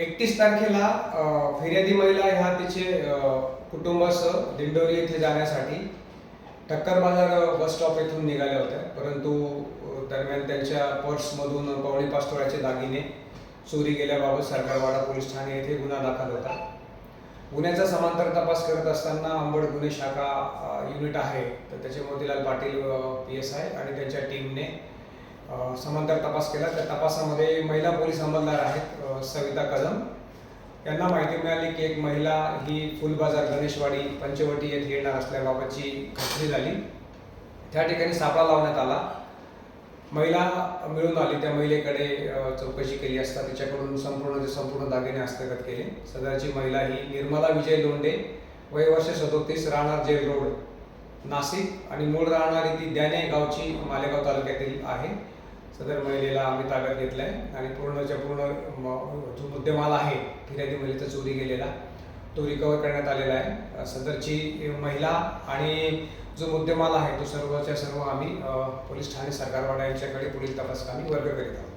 एकतीस तारखेला फिर्यादी महिला ह्या तिचे कुटुंबासह दिंडोरी येथे जाण्यासाठी टक्कर बाजार बस स्टॉप येथून निघाल्या होत्या. परंतु दरम्यान त्यांच्या पर्समधून पावणे पाच तोळ्याचे दागिने चोरी गेल्याबाबत सरकारवाडा पोलीस ठाणे येथे गुन्हा दाखल होता. गुन्ह्याचा समांतर तपास करत असताना अंबड गुन्हे शाखा युनिट आहे. तर त्याचे Motilal Patil P S I आणि त्यांच्या टीमने समांतर तपास केला. त्या तपासामध्ये महिला पोलीस अंमलदार आहेत सविता कदम. यांना माहिती मिळाली की एक महिला ही फुलबाजार गणेशवाडी पंचवटी येथे येणार असल्याबाबतची खात्री झाली. त्या ठिकाणी सापळा लावण्यात आला. महिला मिळून आली. त्या महिलेकडे चौकशी केली असता तिच्याकडून संपूर्ण ते संपूर्ण दागिने हस्तगत केले. सदरची महिला ही निर्मला विजय लोंडे वय वर्ष सदोतीस राहणार जेल रोड नाशिक. आणि मूळ राहणारी ती द्याने गावची मालेगाव तालुक्यातील आहे. सदर महिलेला आम्ही ताब्यात घेतलं आहे आणि पूर्णच्या पूर्ण म- जो मुद्देमाल आहे फिर्यादी महिलेचा चोरी गेलेला तो रिकवर करण्यात आलेला आहे. सदरची महिला आणि जो मुद्देमाल आहे तो सर्वच्या सर्व आम्ही पोलीस ठाणे सरकारवाडा यांच्याकडे पुढील तपास आम्ही वर्ग करीत आहोत.